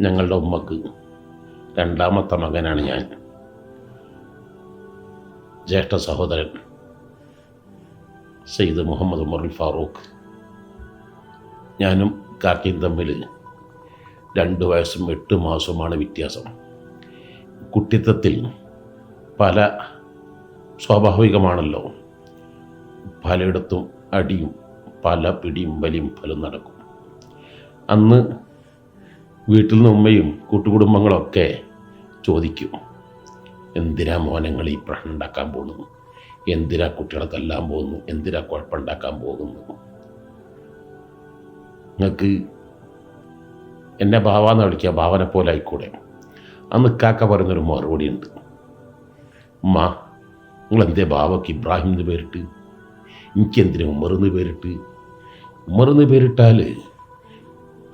ഞങ്ങളുടെ ഉമ്മക്ക്. രണ്ടാമത്തെ മകനാണ് ഞാൻ. ജ്യേഷ്ഠ സഹോദരൻ സെയ്ദ് മുഹമ്മദ് ഉമറുൽ ഫാറൂഖ്. ഞാനും കാക്കയും തമ്മിൽ രണ്ട് വയസ്സും എട്ട് മാസവുമാണ് വ്യത്യാസം. കുട്ടിത്തത്തിൽ പല സ്വാഭാവികമാണല്ലോ. പലയിടത്തും അടിയും പല പിടിയും വലിയും ഫലം നടക്കും. അന്ന് വീട്ടിൽ നിന്ന് ഉമ്മയും കൂട്ടുകുടുംബങ്ങളൊക്കെ ചോദിക്കും എന്തിനാ മോനങ്ങൾ ഈ പ്രശ്നം ഉണ്ടാക്കാൻ പോകുന്നു? എന്തിനാ കുട്ടികളെ തല്ലാൻ പോകുന്നു? എന്തിനാ കുഴപ്പമുണ്ടാക്കാൻ പോകുന്നു? നിങ്ങൾക്ക് എന്നെ ഭാവാന്ന് വിളിക്കുക ഭാവനെ പോലെ ആയിക്കൂടെ? അന്ന് കാക്ക പറയുന്നൊരു മറുപടി ഉണ്ട് ഉമ്മ നിങ്ങൾ എന്തേ ബാവക്ക് ഇബ്രാഹിം എന്ന് പേരിട്ട്? എനിക്കെന്തിനും ഉമർ എന്ന് പേരിട്ട്? ഉമർ എന്ന് പേരിട്ടാൽ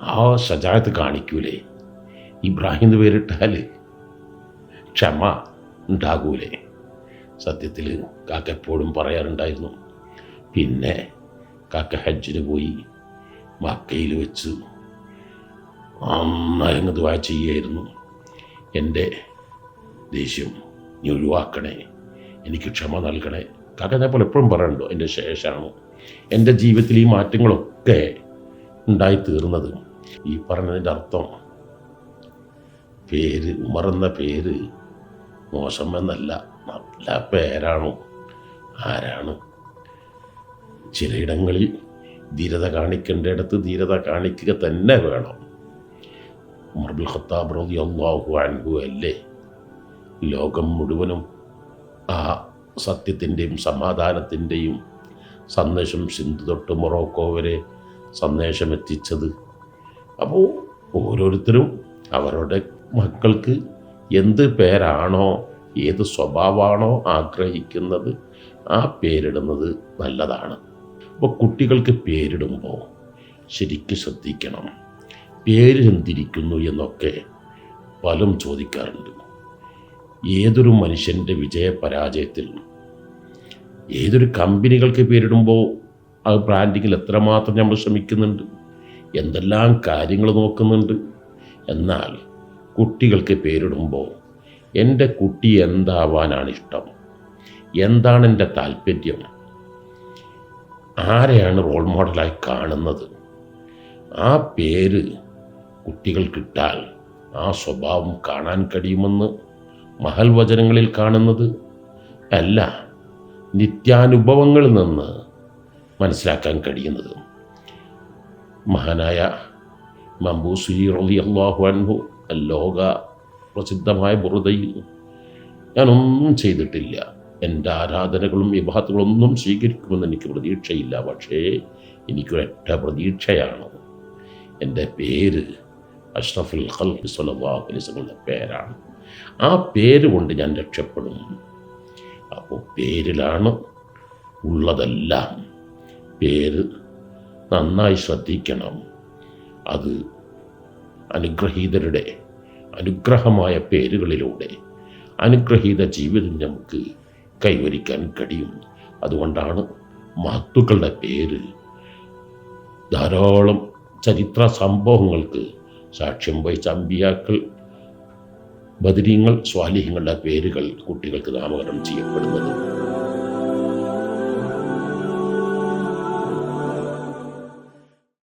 ആ സജായത്ത് കാണിക്കൂലേ? ഇബ്രാഹിം എന്ന് പേരിട്ടാൽ ക്ഷമ ഉണ്ടാകൂലേ? സത്യത്തിൽ കാക്ക എപ്പോഴും പറയാറുണ്ടായിരുന്നു. പിന്നെ കാക്ക ഹജ്ജിന് പോയി മക്കയിൽ വെച്ച് അങ്ങ് ദുവാ ചെയ്യായിരുന്നു എന്റെ ദേഷ്യം നീ ഒഴിവാക്കണേ. എനിക്ക് ക്ഷമ നൽകണേ. കാക്ക ഞാൻ എപ്പോഴും പറയണ്ടോ എന്റെ ശേഷമാണ്. എന്റെ ജീവിതത്തിൽ ഈ മാറ്റങ്ങളൊക്കെ ഉണ്ടായി തീർന്നത് ഈ പറഞ്ഞതിന്റെ അർത്ഥം പേര് ഉമർ എന്ന പേര് മോശമെന്നല്ല. നല്ല പേരാണോ ആരാണ്? ചിലയിടങ്ങളിൽ ധീരത കാണിക്കേണ്ടിടത്ത് ധീരത കാണിക്കുക തന്നെ വേണം. ഉമർബുൽ ഖത്താബ് റോദി അള്ളാഹു അൻഹു അല്ലേ? ലോകം മുഴുവനും ആ സത്യത്തിന്റെയും സമാധാനത്തിന്റെയും സന്ദേശം സിന്ധു തൊട്ട് മൊറോക്കോ വരെ സന്ദേശം എത്തിച്ചത് അപ്പോൾ ഓരോരുത്തരും അവരുടെ മക്കൾക്ക് എന്ത് പേരാണോ ഏത് സ്വഭാവമാണോ ആഗ്രഹിക്കുന്നത് ആ പേരിടുന്നത് നല്ലതാണ്. അപ്പോൾ കുട്ടികൾക്ക് പേരിടുമ്പോൾ ശരിക്കും ശ്രദ്ധിക്കണം. പേര് എന്തിരിക്കുന്നു എന്നൊക്കെ പലരും ചോദിക്കാറുണ്ട്. ഏതൊരു മനുഷ്യന്റെ വിജയ പരാജയത്തിൽ ഏതൊരു കമ്പനികൾക്ക് പേരിടുമ്പോൾ ആ ബ്രാൻഡിങ്ങിൽ എത്രമാത്രം നമ്മൾ ശ്രമിക്കുന്നുണ്ട്? എന്തെല്ലാം കാര്യങ്ങൾ നോക്കുന്നുണ്ട്. എന്നാൽ കുട്ടികൾക്ക് പേരിടുമ്പോൾ എന്റെ കുട്ടി എന്താവാനാണ് ഇഷ്ടം എന്താണ് എന്റെ താല്പര്യം ആരെയാണ് റോൾ മോഡലായി കാണുന്നത്? ആ പേര് കുട്ടികൾ കിട്ടാൽ ആ സ്വഭാവം കാണാൻ കഴിയുമെന്ന് മഹൽ വചനങ്ങളിൽ കാണുന്നത്? അല്ല നിത്യാനുഭവങ്ങളിൽ നിന്ന് മനസ്സിലാക്കാൻ കഴിയുന്നത്. മഹാനായ മമ്പൂസുരി റലി അള്ളാഹു അൻഹു ലോക പ്രസിദ്ധമായ ബുറുദയിൽ ഞാനൊന്നും ചെയ്തിട്ടില്ല. എന്റെ ആരാധനകളും വിഭാഗങ്ങളൊന്നും സ്വീകരിക്കുമെന്ന് എനിക്ക് പ്രതീക്ഷയില്ല. പക്ഷേ എനിക്കൊരൊറ്റ പ്രതീക്ഷയാണ്. എന്റെ പേര് അഷ്റഫുൽ അലൈഹി വസല്ലമയുടെ പേരാണ്. ആ പേര് കൊണ്ട് ഞാൻ രക്ഷപ്പെടും. അപ്പോൾ പേരിലാണ് ഉള്ളതെല്ലാം. പേര് നന്നായി ശ്രദ്ധിക്കണം. അത് അനുഗ്രഹീതരുടെ അനുഗ്രഹമായ പേരുകളിലൂടെ അനുഗ്രഹീത ജീവിതം നമുക്ക് കൈവരിക്കാൻ കഴിയും. അതുകൊണ്ടാണ് മഹത്തുക്കളുടെ പേര് ധാരാളം ചരിത്ര സംഭവങ്ങൾക്ക് സാക്ഷ്യം വഹിച്ച അമ്പിയാക്കൾ ബദരീങ്ങൾ സ്വാലിഹ്യങ്ങളുടെ പേരുകൾ കുട്ടികൾക്ക് നാമകരണം ചെയ്യപ്പെടുന്നത്.